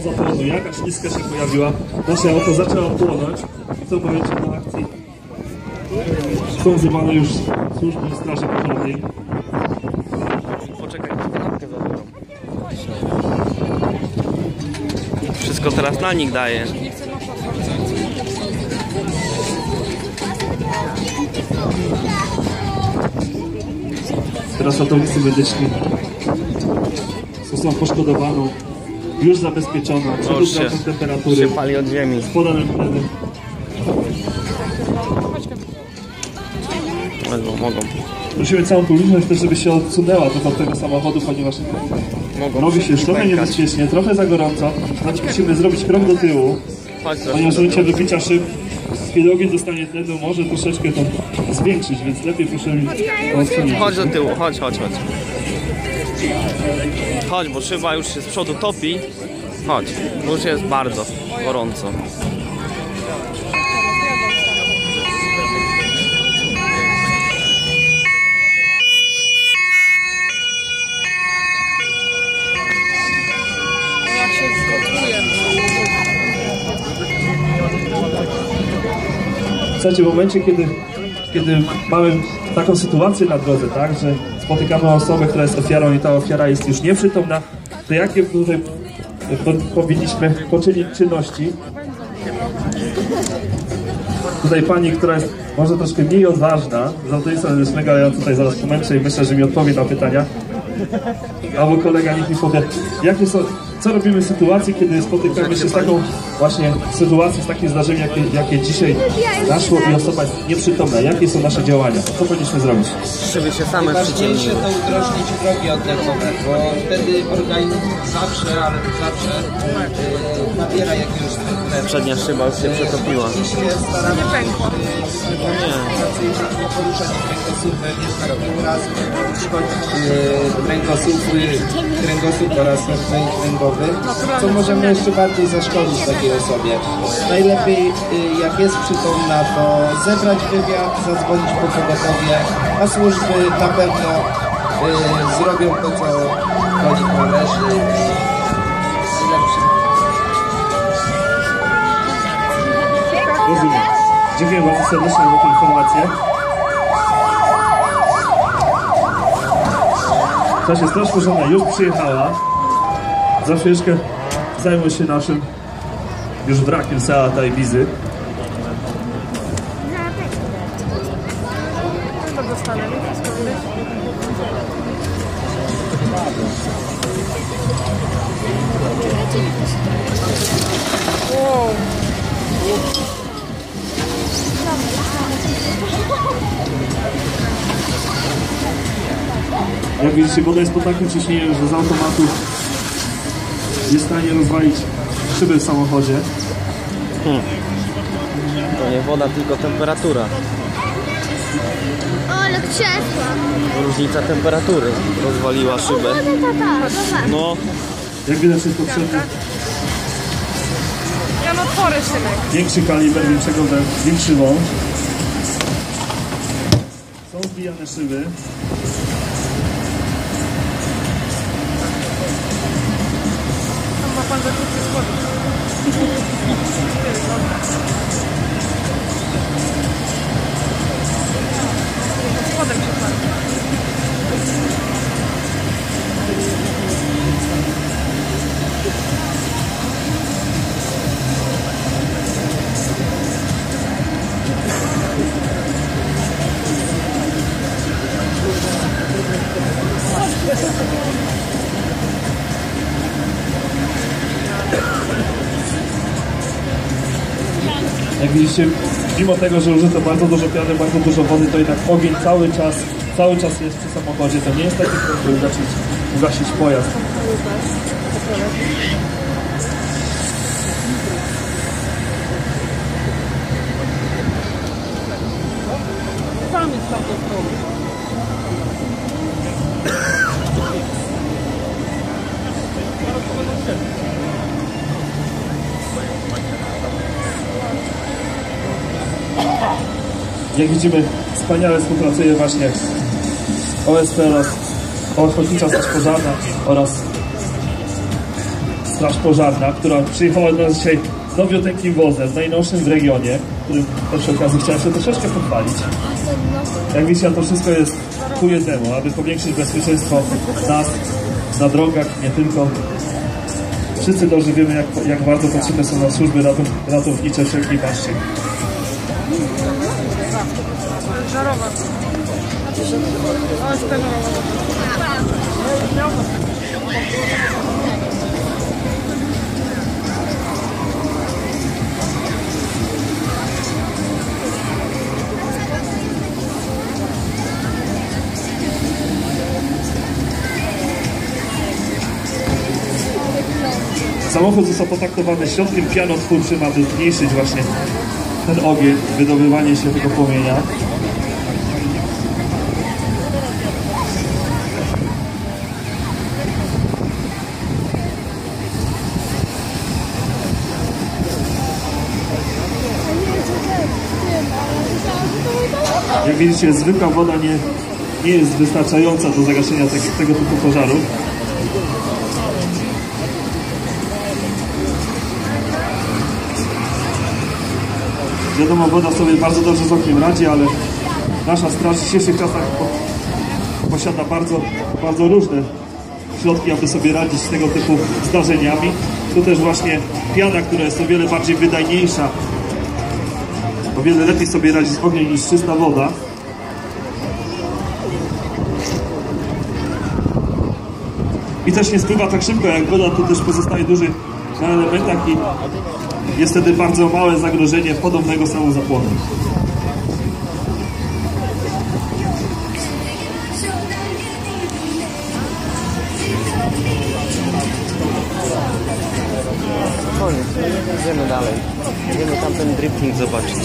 zapłonu, jakaś iskra się pojawiła, nasze auto zaczęło płonąć. Co powiecie na akcji? Są wzywane już służby straży pożarnej. Poczekaj, lampkę zabiorą. Wszystko teraz na nich daje. Teraz ratownicy medyczni osobą poszkodowaną, już zabezpieczona, przedłuża się, temperatury, się pali od ziemi. wtedy. Mogą, mogą. Prosimy całą publiczność też, żeby się odsunęła do tego samochodu, ponieważ Mogą robi się już trochę niebezpiecznie, trochę za gorąco. Znaczy musimy zrobić krok do tyłu, ponieważ tyłu. wybicia szyb, kiedy ogień dostanie tlenu, może troszeczkę to zwiększyć, więc lepiej proszę odsunięcie. Chodź do tyłu, chodź, chodź, chodź. Chodź, bo szyba już się z przodu topi. Chodź, bo już jest bardzo gorąco. W momencie, kiedy, kiedy mamy taką sytuację na drodze, tak, że spotykamy osobę, która jest ofiarą i ta ofiara jest już nieprzytomna, to jakie po, powinniśmy poczynić czynności? Tutaj pani, która jest może troszkę mniej odważna, z autorystą medycznego, ale ja tutaj zaraz pomęczę i myślę, że mi odpowie na pytania. Albo kolega niech mi powie, jakie są, co robimy w sytuacji, kiedy spotykamy się z taką właśnie sytuacją, z takim zdarzeniem, jakie, jakie dzisiaj naszło i osoba jest nieprzytomna. Jakie są nasze działania? Co powinniśmy zrobić? Szyby się same Najważniejsze to udrożnić drogi oddechowe, bo wtedy organizm zawsze, ale zawsze Przednia szyba już się przetopiła. Oczywiście staramy się No nie. yy, nie kręgosłupy, kręgosłup oraz rdzeń kręgowy, co możemy jeszcze bardziej zaszkodzić takiej osobie. Najlepiej, yy, jak jest przytomna, to zebrać wywiad, zadzwonić po pogotowie, a służby na pewno yy, zrobią to, co do nich należy. Dziękuję bardzo serdecznie za tę informację. Straż Pożarna już przyjechała. Za chwileczkę zajmą się naszym już wrakiem Seata i Bizy. Wow. Jak widzicie, woda jest pod takim ciśnieniem, że z automatu jest w stanie rozwalić szyby w samochodzie. To nie woda, tylko temperatura. O, ale krzesła. Różnica temperatury rozwaliła szybę. Woda, tata. No, Jak widać jest potrzebny Mam otwory, synek. większy kaliber, większego większy wąż. Są zbijane szyby. Tam ma pan zakupy spodni. Jak widzicie, mimo tego, że użyto bardzo dużo piany, bardzo dużo wody, to jednak ogień cały czas, cały czas jest przy samochodzie. To nie jest taki krok, by ugasić, ugasić pojazd. Jest tam do stołu. Jak widzimy, wspaniale współpracuje właśnie OSP oraz Ochotnicza Straż Pożarna oraz Straż pożarna, która przyjechała do nas dzisiaj nowiuteńkim wozem, najnowszym w regionie, którym też okazji chciałem się troszeczkę pochwalić. Jak widzicie, to wszystko jest ku jednemu, aby powiększyć bezpieczeństwo nas na drogach, nie tylko. Wszyscy dobrze wiemy, jak, jak bardzo potrzebne są nam służby ratownicze wszelkiej maści. Żarowa. O, jest ten Samochód został potraktowany środkiem pianotwórczym, aby zmniejszyć właśnie ten ogień, wydobywanie się tego płomienia. Jak widzicie, zwykła woda nie, nie jest wystarczająca do zagaszenia tego, tego typu pożarów. Wiadomo, woda sobie bardzo dobrze z ogniem radzi, ale nasza straż w dzisiejszych czasach po, posiada bardzo, bardzo różne środki, aby sobie radzić z tego typu zdarzeniami. Tu też właśnie piana, która jest o wiele bardziej wydajniejsza, o wiele lepiej sobie radzi z ogniem niż czysta woda. I też nie spływa tak szybko jak woda, tu też pozostaje duży na elementach i jest wtedy bardzo małe zagrożenie podobnego samozapłonu. Idziemy dalej. Idziemy tamten drifting zobaczyć.